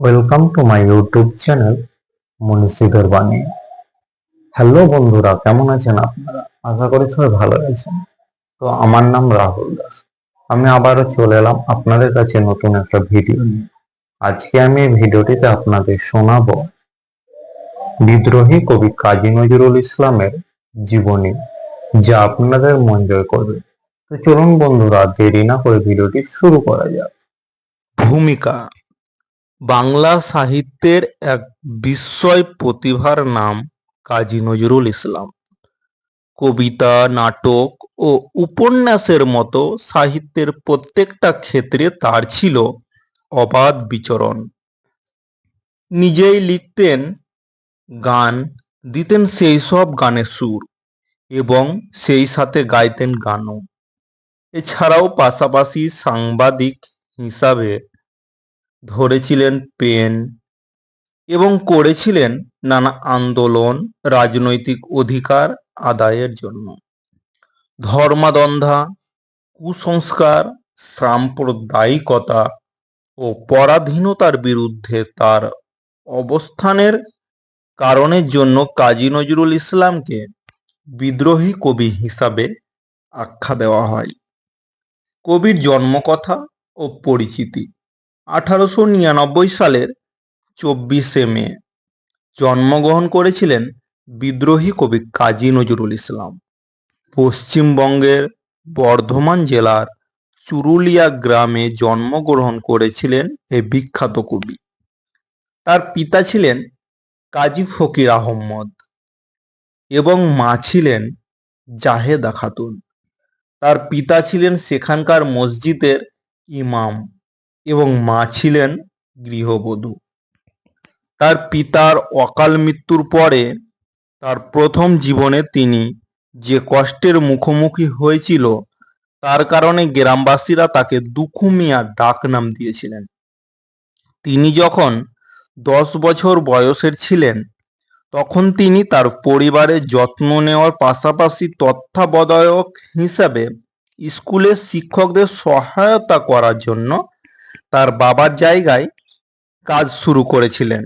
Welcome to my YouTube channel মনীষীধর বাণী hello বন্ধুরা, কেমন আছেন আপনারা? আশা করি সবাই ভালো আছেন। তো আমার নাম রাহুল দাস। আমি আবারও চলে এলাম আপনাদের কাছে নতুন একটা ভিডিও নিয়ে। আজকে আমি এই ভিডিওটিতে আপনাদের শোনাবো বিদ্রোহী কবি কাজী নজরুল ইসলামের জীবনী, যা আপনাদের মন জয় করবে। তো চলুন বন্ধুরা, দেরি না করে ভিডিওটি শুরু করা যাক। ভূমিকা। বাংলা সাহিত্যের এক বিস্ময় প্রতিভার নাম কাজী নজরুল ইসলাম। কবিতা, নাটক ও উপন্যাসের মতো সাহিত্যের প্রত্যেকটা ক্ষেত্রে তার ছিল অবাধ বিচরণ। নিজেই লিখতেন, গান দিতেন সেই সব গানের সুর এবং সেই সাথে গাইতেন গানও। এছাড়াও পাশাপাশি সাংবাদিক হিসাবে ধরেছিলেন পেন এবং করেছিলেন নানা আন্দোলন, রাজনৈতিক অধিকার আদায়ের জন্য। ধর্মাদন্ধা, কুসংস্কার, সাম্প্রদায়িকতা ও পরাধীনতার বিরুদ্ধে তার অবস্থানের কারণের জন্য কাজী নজরুল ইসলামকে বিদ্রোহী কবি হিসাবে আখ্যা দেওয়া হয়। কবির জন্মকথা ও পরিচিতি। আঠারোশো নিরানব্বই সালের চব্বিশে মে জন্মগ্রহণ করেছিলেন বিদ্রোহী কবি কাজী নজরুল ইসলাম। পশ্চিমবঙ্গের বর্ধমান জেলার চুরুলিয়া গ্রামে জন্মগ্রহণ করেছিলেন এই বিখ্যাত কবি। তার পিতা ছিলেন কাজী ফকির আহম্মদ এবং মা ছিলেন জাহেদা খাতুন। তার পিতা ছিলেন সেখানকার মসজিদের ইমাম। এবং মা ছিলেন গৃহবধূ। তার পিতার অকাল মৃত্যুর পরে তার প্রথম জীবনে তিনি যে কষ্টের মুখোমুখি হয়েছিল, তার কারণে গ্রামবাসীরা তাকে দুখু মিয়া ডাক নাম দিয়েছিলেন। তিনি যখন দশ বছর বয়সের ছিলেন, তখন তিনি তার পরিবারের যত্ন নেওয়ার পাশাপাশি তত্ত্বাবধায়ক হিসাবে স্কুলের শিক্ষকদের সহায়তা করার জন্য তার বাবার জায়গায় কাজ শুরু করেছিলেন।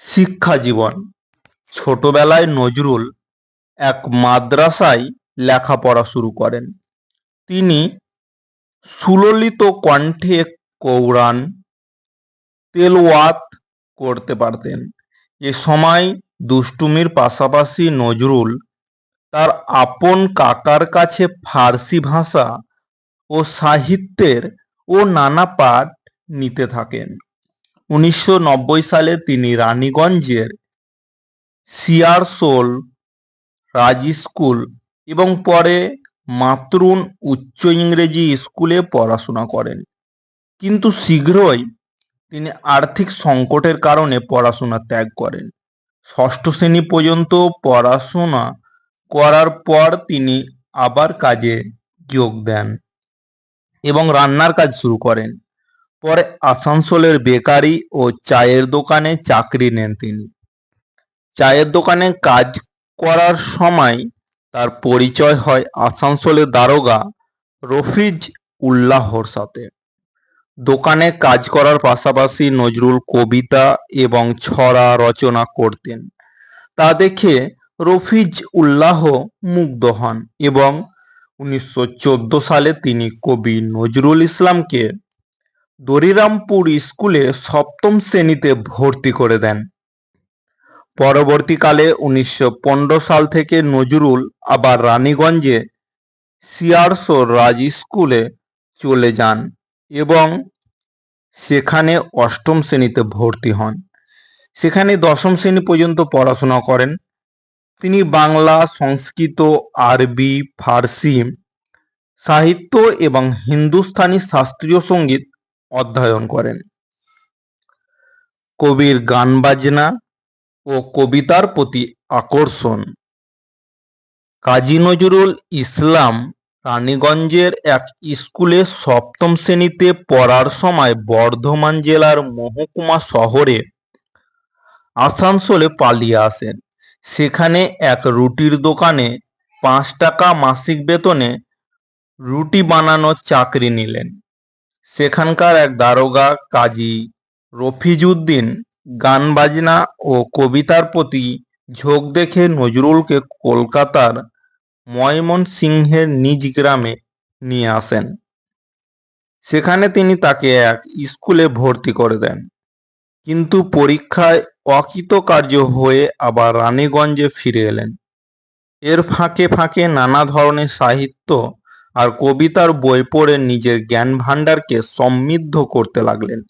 শিক্ষা জীবন। ছোটবেলায় নজরুল এক মাদ্রাসায় লেখাপড়া শুরু করেন। তিনি সুললিত কণ্ঠে কৌরান তেলওয়াত করতে পারতেন। এ সময় দুষ্টুমির পাশাপাশি নজরুল তার আপন কাকার কাছে ফার্সি ভাষা ও সাহিত্যের ও নানা পাঠ নিতে থাকেন। উনিশশো নব্বই সালে তিনি রানীগঞ্জের সিয়ারসোল রাজ স্কুল এবং পরে মাতরুন উচ্চ ইংরেজি স্কুলে পড়াশোনা করেন। কিন্তু শীঘ্রই তিনি আর্থিক সংকটের কারণে পড়াশোনা ত্যাগ করেন। ষষ্ঠ শ্রেণি পর্যন্ত পড়াশোনা করার পর তিনি আবার কাজে যোগ দেন। এবং রান্নার কাজ শুরু করেন। পরে আসানসোলের বেকারি ও চায়ের দোকানে চাকরি নেন তিনি। চায়ের দোকানে কাজ করার সময় তার পরিচয় হয় আসানসোলের দারোগা রফিজ উল্লাহর সাথে। দোকানে কাজ করার পাশাপাশি নজরুল কবিতা এবং ছড়া রচনা করতেন। তা দেখে রফিজ উল্লাহ মুগ্ধ হন এবং উনিশশো চোদ্দ সালে তিনি কবি নজরুল ইসলামকে দরিরামপুর স্কুলে সপ্তম শ্রেণীতে ভর্তি করে দেন। পরবর্তীকালে উনিশশো পনেরো সাল থেকে নজরুল আবার রানীগঞ্জে সিয়ারসো রাজ স্কুলে চলে যান এবং সেখানে অষ্টম শ্রেণীতে ভর্তি হন। সেখানে দশম শ্রেণি পর্যন্ত পড়াশোনা করেন। তিনি বাংলা, সংস্কৃত, আরবি, ফার্সি, সাহিত্য এবং হিন্দুস্তানি শাস্ত্রীয় সংগীত অধ্যয়ন করেন। কবির গান বাজনা ও কবিতার প্রতি আকর্ষণ। কাজী নজরুল ইসলাম রানীগঞ্জের এক স্কুলে সপ্তম শ্রেণীতে পড়ার সময় বর্ধমান জেলার মহকুমা শহরে আসানসোলে পালিয়ে আসেন। সেখানে এক রুটির দোকানে পাঁচ টাকা মাসিক বেতনে রুটি বানানোর চাকরি নিলেন। সেখানকার এক দারোগা কাজী রফিজউদ্দিন গান বাজনা ও কবিতার প্রতি ঝোঁক দেখে নজরুলকে কলকাতার ময়মনসিংহের নিজ গ্রামে নিয়ে আসেন। সেখানে তিনি তাকে এক স্কুলে ভর্তি করে দেন। কিন্তু পরীক্ষায় অকৃতকার্য হয়ে আবার রানীগঞ্জে ফিরে এলেন। এর ফাঁকে ফাঁকে নানা ধরনের সাহিত্য আর কবিতার বই পড়ে নিজের জ্ঞান ভাণ্ডারকে সমৃদ্ধ করতে লাগলেন।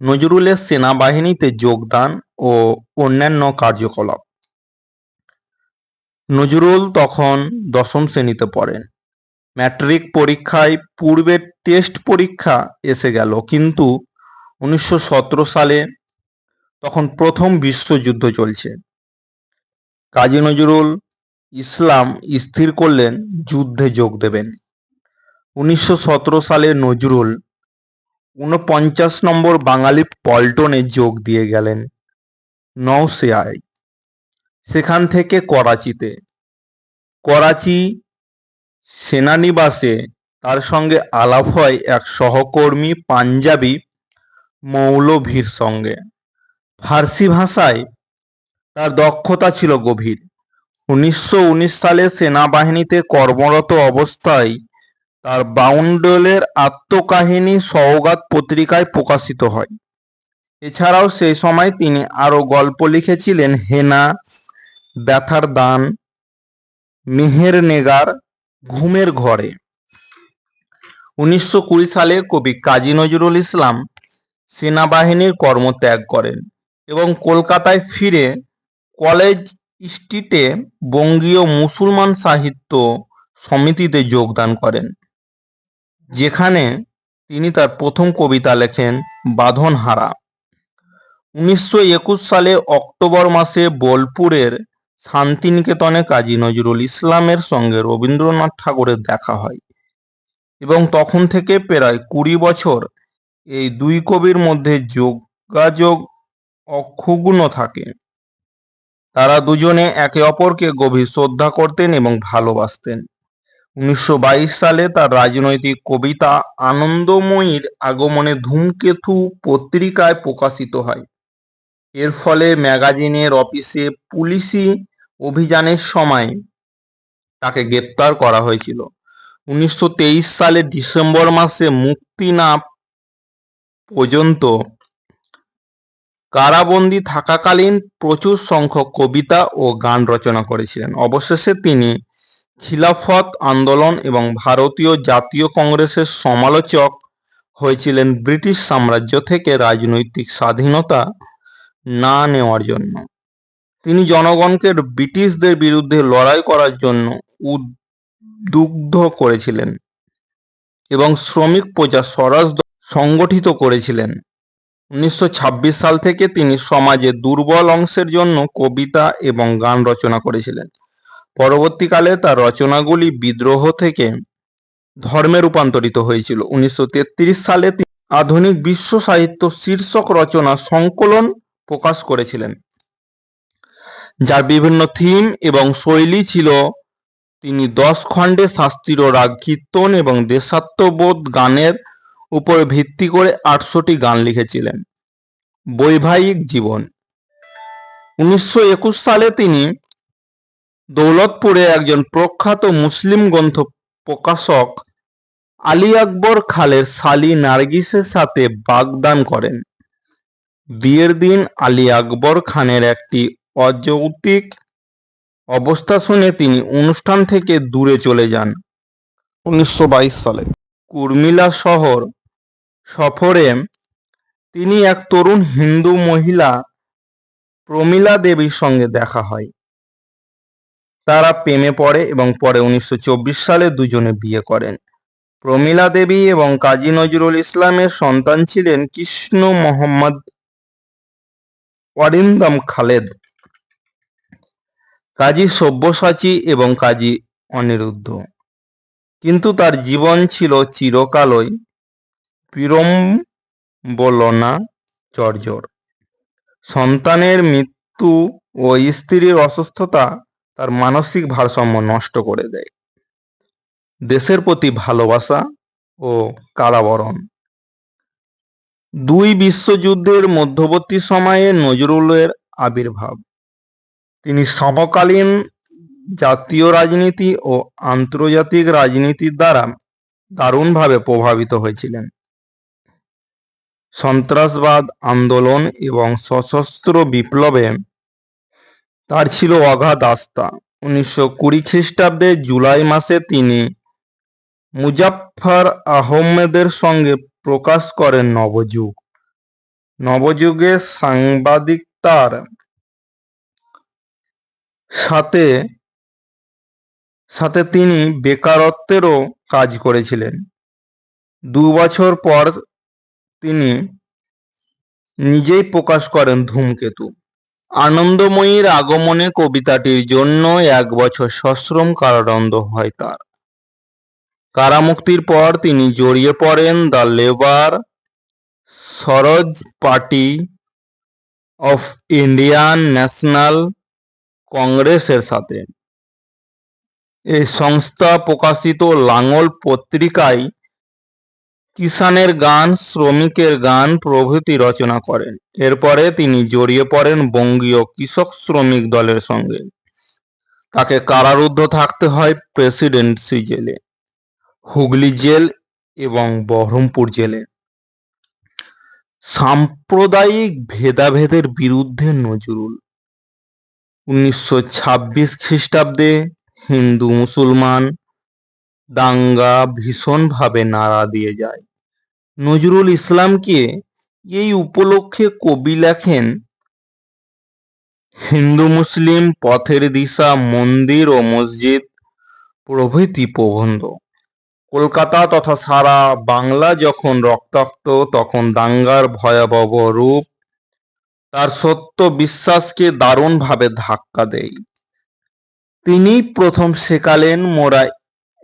নজরুলের সেনাবাহিনীতে যোগদান ও অন্যান্য কার্যকলাপ। নজরুল তখন দশম শ্রেণীতে পড়েন। ম্যাট্রিক পরীক্ষায় পূর্বের টেস্ট পরীক্ষা এসে গেল, কিন্তু উনিশশো সতেরো সালে তখন প্রথম বিশ্বযুদ্ধ চলছে। কাজী নজরুল ইসলাম স্থির করলেন, যুদ্ধে যোগ দেবেন। উনিশশো সতেরো সালে নজরুল ঊনপঞ্চাশ নম্বর বাঙালি পল্টনে যোগ দিয়ে গেলেন নওশেয়ায় সেখান থেকে করাচিতে। করাচি সেনানিবাসে তার সঙ্গে আলাপ হয় এক সহকর্মী পাঞ্জাবি মৌলভীর সঙ্গে। ফার্সি ভাষায় তার দক্ষতা ছিল গভীর। উনিশশো উনিশ সালে সেনাবাহিনীতে কর্মরত অবস্থায় তার বাউন্ডলের আত্মকাহিনী সওগাত পত্রিকায় প্রকাশিত হয়। এছাড়াও সেই সময় তিনি আরও গল্প লিখেছিলেন হেনা ব্যথার দান মেহের নেগার ঘুমের ঘরে। উনিশশো কুড়ি সালে কবি কাজী নজরুল ইসলাম সেনাবাহিনীর কর্মত্যাগ করেন। এবং কলকাতায় ফিরে কলেজ স্ট্রিটে বঙ্গীয় মুসলমান সাহিত্য সমিতিতে যোগদান করেন, যেখানে তিনি তার প্রথম কবিতা লেখেন বাঁধনহারা। উনিশশো একুশ সালে অক্টোবর মাসে বোলপুরের শান্তিনিকেতনে কাজী নজরুল ইসলামের সঙ্গে রবীন্দ্রনাথ ঠাকুরের দেখা হয় এবং তখন থেকে প্রায় কুড়ি বছর এই দুই কবির মধ্যে যোগাযোগ অক্ষুণ্ণ থাকে। তারা দুজনে একে অপরকে গভীর শ্রদ্ধা করতেন এবং ভালোবাসতেন। উনিশশো বাইশ সালে তার রাজনৈতিক কবিতা আনন্দময়ীর আগমনে ধূমকেতু পত্রিকায় প্রকাশিত হয়। এর ফলে ম্যাগাজিনের অফিসে পুলিশি অভিযানের সময় তাকে গ্রেপ্তার করা হয়েছিল। উনিশশো তেইশ সালে ডিসেম্বর মাসে মুক্তি না পর্যন্ত কারাবন্দী থাকাকালীন প্রচুর সংখ্যক কবিতা ও গান রচনা করেছিলেন। অবশেষে তিনি খিলাফত আন্দোলন এবং ভারতীয় জাতীয় কংগ্রেসের সমালোচক হয়েছিলেন ব্রিটিশ সাম্রাজ্য থেকে রাজনৈতিক স্বাধীনতা না নেওয়ার জন্য। তিনি জনগণকে ব্রিটিশদের বিরুদ্ধে লড়াই করার জন্য উদ্বুদ্ধ করেছিলেন এবং শ্রমিক প্রজা স্বরাজ সংগঠিত করেছিলেন। উনিশশো ছাব্বিশ সাল থেকে তিনি সমাজের দুর্বল অংশের জন্য কবিতা এবং গান রচনা করেছিলেন। পরবর্তীকালে তার রচনাগুলি বিদ্রোহ থেকে ধর্মে রূপান্তরিত হয়েছিল। উনিশশো তেত্রিশ সালে তিনি আধুনিক বিশ্ব সাহিত্য শীর্ষক রচনা সংকলন প্রকাশ করেছিলেন। যার বিভিন্ন থিম এবং শৈলী ছিল তিনি দশ খণ্ডে শাস্ত্রীয় রাগ কীর্তন এবং দেশাত্মবোধ গানের উপর ভিত্তি করে আটশোটি গান লিখেছিলেন। বৈবাহিক জীবন। উনিশশো একুশ সালে তিনি দৌলতপুরে একজন প্রখ্যাত মুসলিম গ্রন্থ প্রকাশক আলী আকবর খালের সালি নার্গিসের সাথে বাগদান করেন। বিয়ের দিন আলী আকবর খানের একটি অযৌক্তিক অবস্থা শুনে তিনি অনুষ্ঠান থেকে দূরে চলে যান। উনিশশো বাইশ সালে। কুর্মিলা শহর সফরে তিনি এক তরুণ হিন্দু মহিলা প্রমীলা দেবীর সঙ্গে দেখা হয়। তারা প্রেমে পড়ে এবং পরে উনিশশো চব্বিশ সালে দুজনে বিয়ে করেন। প্রমীলা দেবী এবং কাজী নজরুল ইসলামের সন্তান ছিলেন কৃষ্ণ মোহাম্মদ অরিন্দম খালেদ। কাজী সব্যসাচী এবং কাজী অনিরুদ্ধ। কিন্তু তার জীবন ছিল চিরকালই বিড়ম্বনা জর্জর সন্তানের মৃত্যু ও স্ত্রীর অসুস্থতা তার মানসিক ভারসাম্য নষ্ট করে দেয়। দেশের প্রতি ভালোবাসা ও কারাবরণ। দুই বিশ্বযুদ্ধের মধ্যবর্তী সময়ে নজরুলের আবির্ভাব। তিনি সমকালীন জাতীয় রাজনীতি ও আন্তর্জাতিক রাজনীতির দ্বারা দারুণভাবে প্রভাবিত হয়েছিলেন। সন্ত্রাসবাদ, আন্দোলন এবং সশস্ত্র বিপ্লবে তার ছিল অগাধ আস্থা। উনিশশো কুড়ি খ্রিস্টাব্দে জুলাই মাসে তিনি মুজাফফর আহমেদের সঙ্গে প্রকাশ করেন নবযুগ। নবযুগে সাংবাদিকতার সাথে সাথে তিনি বেকারত্বেরও কাজ করেছিলেন। দু বছর পর তিনি নিজেই প্রকাশ করেন ধূমকেতু। আনন্দময়ীর আগমনে কবিতাটির জন্য এক বছর সশ্রম কারাদণ্ড হয় তার। কারামুক্তির পর তিনি জড়িয়ে পড়েন the labour Swaraj party of Indian national কংগ্রেসের সাথে। এই সংস্থা প্রকাশিত লাঙল পত্রিকায় কিষানের গান, শ্রমিকের গান প্রভৃতি রচনা করেন। এরপরে তিনি জড়িয়ে পড়েন বঙ্গীয় কৃষক শ্রমিক দলের সঙ্গে। তাকে কারারুদ্ধ থাকতে হয় প্রেসিডেন্সি জেলে, হুগলি জেল এবং বহরমপুর জেলে। সাম্প্রদায়িক ভেদাভেদের বিরুদ্ধে নজরুল। উনিশশো ছাব্বিশ খ্রিস্টাব্দে হিন্দু মুসলমান দাঙ্গা ভীষণভাবে নাড়া দিয়ে যায়। নজরুল ইসলামকে এই উপলক্ষে কবি লেখেন, হিন্দু মুসলিম পথের দিশা, মন্দির ও মসজিদ প্রভৃতি প্রবন্ধ। কলকাতা তথা সারা বাংলা যখন রক্তাক্ত, তখন দাঙ্গার ভয়াবহ রূপ তার সত্য বিশ্বাসকে দারুণভাবে ধাক্কা দেয়। তিনি প্রথম শেখালেন মোরা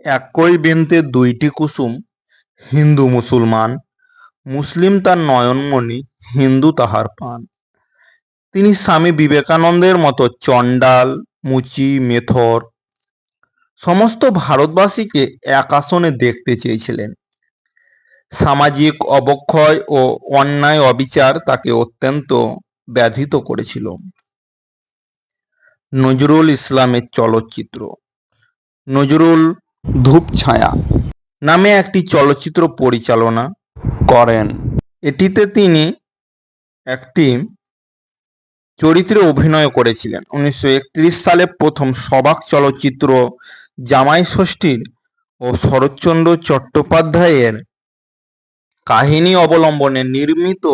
একই বেন্তে দুইটি কুসুম, হিন্দু মুসলমান, মুসলিম তার নয়নমণি, হিন্দু তাহার পান। তিনি স্বামী বিবেকানন্দের মতো চণ্ডাল, মুচি, মেথর, সমস্ত ভারতবাসীকে এক আসনে দেখতে চেয়েছিলেন। সামাজিক অবক্ষয় ও অন্যায় অবিচার তাকে অত্যন্ত ব্যাধিত করেছিল। নজরুল ইসলামের চলচ্চিত্র, নজরুল ধূপ ছায়া। নামে একটি চলচ্চিত্র পরিচালনা করেন। এটিতে তিনি একটি চরিত্রে অভিনয় করেছিলেন। উনিশশো একত্রিশ সালে প্রথম সবাক চলচ্চিত্র জামাই ষষ্ঠীর ও শরৎচন্দ্র চট্টোপাধ্যায়ের কাহিনী অবলম্বনে নির্মিত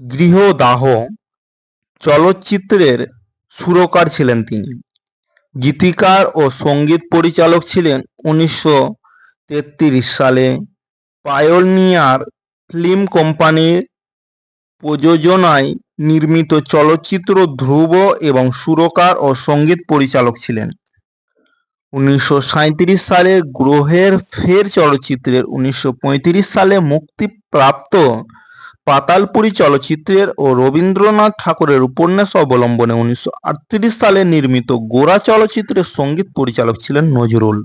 গৃহদাহ চলচ্চিত্রের সুরকার ছিলেন তিনি। গীতিকার ও সংগীত পরিচালক ছিলেন উনিশশো তেত্রিশ সালে। পায়োনিয়ার ফিল্ম কোম্পানির প্রযোজনায় নির্মিত চলচ্চিত্র ধ্রুব এবং সুরকার ও সংগীত পরিচালক ছিলেন। উনিশশো সাঁইত্রিশ সালে গ্রহের ফের চলচ্চিত্রের উনিশশো পঁয়ত্রিশ সালে মুক্তিপ্রাপ্ত পাতালপুরী চলচ্চিত্রের ও রবীন্দ্রনাথ ঠাকুরের উপন্যাস অবলম্বনে উনিশশো আটত্রিশ সালে নির্মিত গোরা চলচ্চিত্রের সংগীত পরিচালক ছিলেন নজরুল।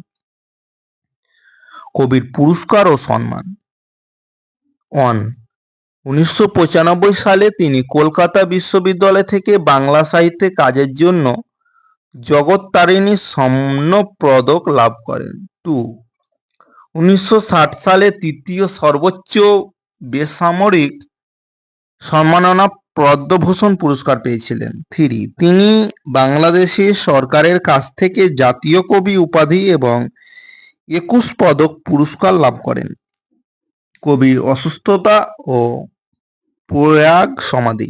কবির পুরস্কার ও সম্মান। অন, উনিশশো পঁচানব্বই সালে তিনি কলকাতা বিশ্ববিদ্যালয় থেকে বাংলা সাহিত্যে কাজের জন্য জগত্তারিণী স্বর্ণ পদক লাভ করেন। টু, উনিশশো ষাট সালে তৃতীয় সর্বোচ্চ বেসামরিক সম্মাননা পদ্মভূষণ পুরস্কার পেয়েছিলেন। থ্রি, তিনি বাংলাদেশি সরকারের কাছ থেকে জাতীয় কবি উপাধি এবং একুশ পদক পুরস্কার লাভ করেন। কবির অসুস্থতা ও প্রয়াগ সমাধি।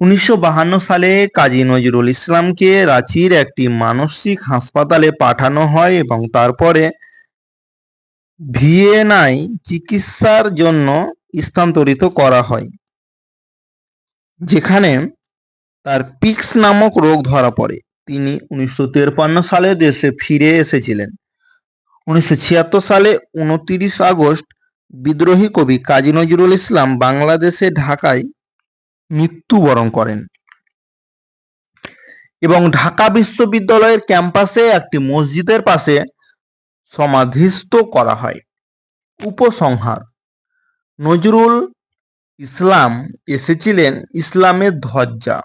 উনিশশো সালে কাজী নজরুল ইসলামকে রাঁচির একটি মানসিক হাসপাতালে পাঠানো হয় এবং তারপরে ভিয়েনায় চিকিৎসার জন্য স্থানান্তরিত করা হয়। যেখানে তার পিক্স নামক রোগ ধরা পড়ে। তিনি উনিশশো সালে দেশে ফিরে এসেছিলেন। উনিশশো ছিয়াত্তর সালে উনতিরিশ আগস্ট বিদ্রোহী কবি কাজী নজরুল ইসলাম বাংলাদেশে ঢাকায় মৃত্যুবরণ করেন। এবং ঢাকা বিশ্ববিদ্যালয়ের ক্যাম্পাসে একটি মসজিদের পাশে সমাধিস্থ করা হয়। উপসংহার নজরুল ইসলাম এসেছিলেন ইসলামের ধ্বজা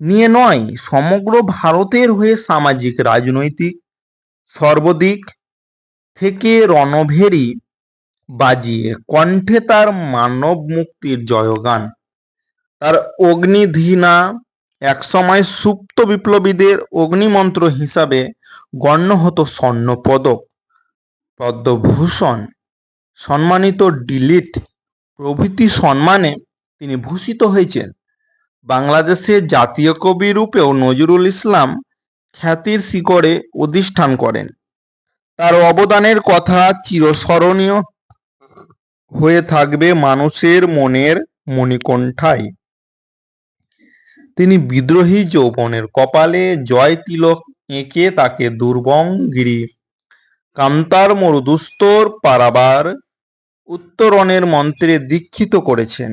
নিয়ে নয়, সমগ্র ভারতের হয়ে সামাজিক, রাজনৈতিক, সর্বদিক থেকে রণভেরি বাজিয়ে কণ্ঠে তার মানব মুক্তির জয়গান। তার অগ্নিধীনা একসময় সুপ্ত বিপ্লবীদের অগ্নিমন্ত্র হিসাবে গণ্য হতো স্বর্ণপদক, পদ্মভূষণ সম্মানিত ডিলিট প্রভৃতি সম্মানে তিনি ভূষিত হয়েছেন। বাংলাদেশের জাতীয় কবি রূপেও নজরুল ইসলাম খ্যাতির শিখরে অধিষ্ঠান করেন। তার অবদানের কথা চিরস্মরণীয় হয়ে থাকবে মানুষের মনের মণিকণ্ঠায়। তিনি বিদ্রোহী যৌবনের কপালে জয় তিলক এঁকে তাকে দুর্বং গিরি কান্তার মরুদুস্তর পারাবার উত্তরণের মন্ত্রে দীক্ষিত করেছেন।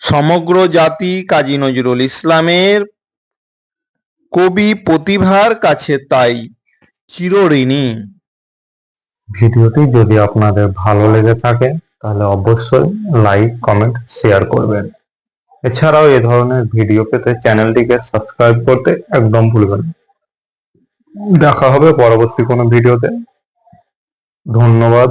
সমগ্র জাতি কাজী নজরুল ইসলামের কবি প্রতিভার কাছে তাই চিরঋণী ভিডিওটি যদি আপনাদের ভালো লেগে থাকে, তাহলে অবশ্যই লাইক, কমেন্ট, শেয়ার করবেন। এছাড়াও এ ধরনের ভিডিও পেতে চ্যানেলটিকে সাবস্ক্রাইব করতে একদম ভুলবেন দেখা হবে পরবর্তী কোনো ভিডিওতে। ধন্যবাদ।